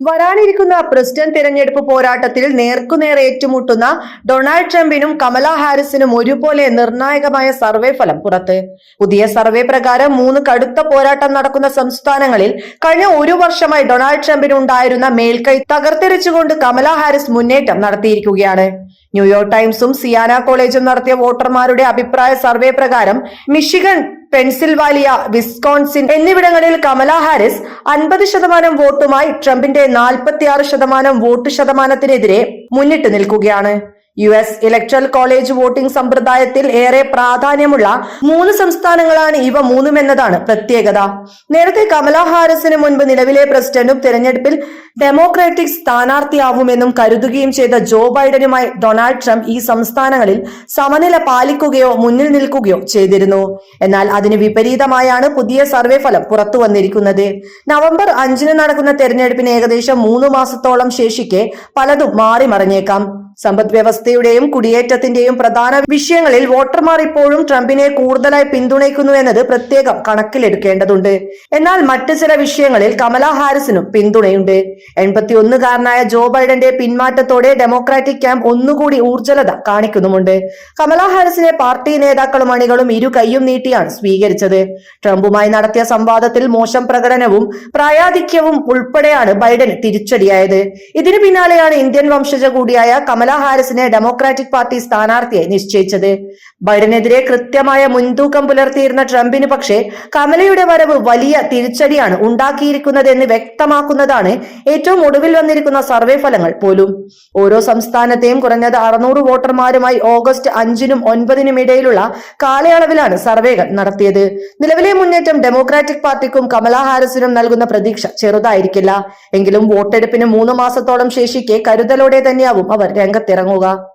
വരാനിരിക്കുന്ന പ്രസിഡന്റ് തിരഞ്ഞെടുപ്പ് പോരാട്ടത്തിൽ നേർക്കുനേർ ഏറ്റുമുട്ടുന്ന ഡൊണാൾഡ് ട്രംപിനും കമല ഹാരിസിനും ഒരുപോലെ നിർണായകമായ സർവേ ഫലം പുറത്ത്. പുതിയ സർവേ പ്രകാരം മൂന്ന് കടുത്ത പോരാട്ടം നടക്കുന്ന സംസ്ഥാനങ്ങളിൽ കഴിഞ്ഞ ഒരു വർഷമായി ഡൊണാൾഡ് ട്രംപിന് ഉണ്ടായിരുന്ന മേൽക്കൈ തകർത്തെറിച്ചുകൊണ്ട് കമല ഹാരിസ് മുന്നേറ്റം നടത്തിയിരിക്കുകയാണ്. ന്യൂയോർക്ക് ടൈംസും സിയാന കോളേജും നടത്തിയ വോട്ടർമാരുടെ അഭിപ്രായ സർവേ പ്രകാരം മിഷിഗൺ പെൻസിൽവാലിയ വിസ്കോൺസിൻ എന്നിവിടങ്ങളിൽ കമല ഹാരിസ് അൻപത് ശതമാനം വോട്ടുമായി ട്രംപിന്റെ നാൽപ്പത്തിയാറ് ശതമാനം വോട്ട് ശതമാനത്തിനെതിരെ മുന്നിട്ട് നിൽക്കുകയാണ്. U S electoral college voting സമ്പ്രദായത്തിൽ ഏറെ പ്രാധാന്യമുള്ള മൂന്ന് സംസ്ഥാനങ്ങളാണ് ഇവ മൂന്നും എന്നതാണ് പ്രത്യേകത. നേരത്തെ കമലാ ഹാരിസിന് മുൻപ് നിലവിലെ പ്രസിഡന്റും തെരഞ്ഞെടുപ്പിൽ ഡെമോക്രാറ്റിക് സ്ഥാനാർത്ഥിയാവുമെന്നും കരുതുകയും ചെയ്ത ജോ ബൈഡനുമായി ഡൊണാൾഡ് ട്രംപ് ഈ സംസ്ഥാനങ്ങളിൽ സമനില പാലിക്കുകയോ മുന്നിൽ നിൽക്കുകയോ ചെയ്തിരുന്നു. എന്നാൽ അതിന് വിപരീതമായാണ് പുതിയ സർവേ ഫലം പുറത്തു വന്നിരിക്കുന്നത്. നവംബർ അഞ്ചിന് നടക്കുന്ന തെരഞ്ഞെടുപ്പിന് ഏകദേശം മൂന്ന് മാസത്തോളം ശേഷിക്കെ പലതും മാറി മറിഞ്ഞേക്കാം സമ്പദ് വ്യവസ്ഥയുടെയും കുടിയേറ്റത്തിന്റെയും പ്രധാന വിഷയങ്ങളിൽ വോട്ടർമാർ ഇപ്പോഴും ട്രംപിനെ കൂടുതലായി പിന്തുണയ്ക്കുന്നു എന്നത് പ്രത്യേകം കണക്കിലെടുക്കേണ്ടതുണ്ട്. എന്നാൽ മറ്റു ചില വിഷയങ്ങളിൽ കമല ഹാരിസിനും പിന്തുണയുണ്ട്. എൺപത്തിയൊന്നുകാരനായ ജോ ബൈഡന്റെ പിന്മാറ്റത്തോടെ ഡെമോക്രാറ്റിക് ക്യാമ്പ് ഒന്നുകൂടി ഊർജലത കാണിക്കുന്നുമുണ്ട്. കമല ഹാരിസിനെ പാർട്ടി നേതാക്കളും അണികളും ഇരു കൈയും നീട്ടിയാണ് സ്വീകരിച്ചത്. ട്രംപുമായി നടത്തിയ സംവാദത്തിൽ മോശം പ്രകടനവും പ്രായാധിക്യവും ഉൾപ്പെടെയാണ് ബൈഡന് തിരിച്ചടിയായത്. ഇതിനു പിന്നാലെയാണ് ഇന്ത്യൻ വംശജ കൂടിയായ കമല ഹാരിസിനെ ഡെമോക്രാറ്റിക് പാർട്ടി സ്ഥാനാർത്ഥിയായി നിശ്ചയിച്ചത്. ബൈഡനെതിരെ കൃത്യമായ മുൻതൂക്കം പുലർത്തിയിരുന്ന ട്രംപിന് പക്ഷേ കമലയുടെ വരവ് വലിയ തിരിച്ചടിയാണ് ഉണ്ടാക്കിയിരിക്കുന്നതെന്ന് വ്യക്തമാക്കുന്നതാണ് ഏറ്റവും ഒടുവിൽ വന്നിരിക്കുന്ന സർവേ ഫലങ്ങൾ പോലും. ഓരോ സംസ്ഥാനത്തെയും കുറഞ്ഞത് അറുന്നൂറ് വോട്ടർമാരുമായി ഓഗസ്റ്റ് അഞ്ചിനും ഒൻപതിനും ഇടയിലുള്ള കാലയളവിലാണ് സർവേകൾ നടത്തിയത്. നിലവിലെ മുന്നേറ്റം ഡെമോക്രാറ്റിക് പാർട്ടിക്കും കമല ഹാരിസിനും നൽകുന്ന പ്രതീക്ഷ ചെറുതായിരിക്കില്ല. എങ്കിലും വോട്ടെടുപ്പിന് മൂന്ന് മാസത്തോളം ശേഷിക്കെ കരുതലോടെ തന്നെയാവും അവർ രംഗത്തിറങ്ങുക.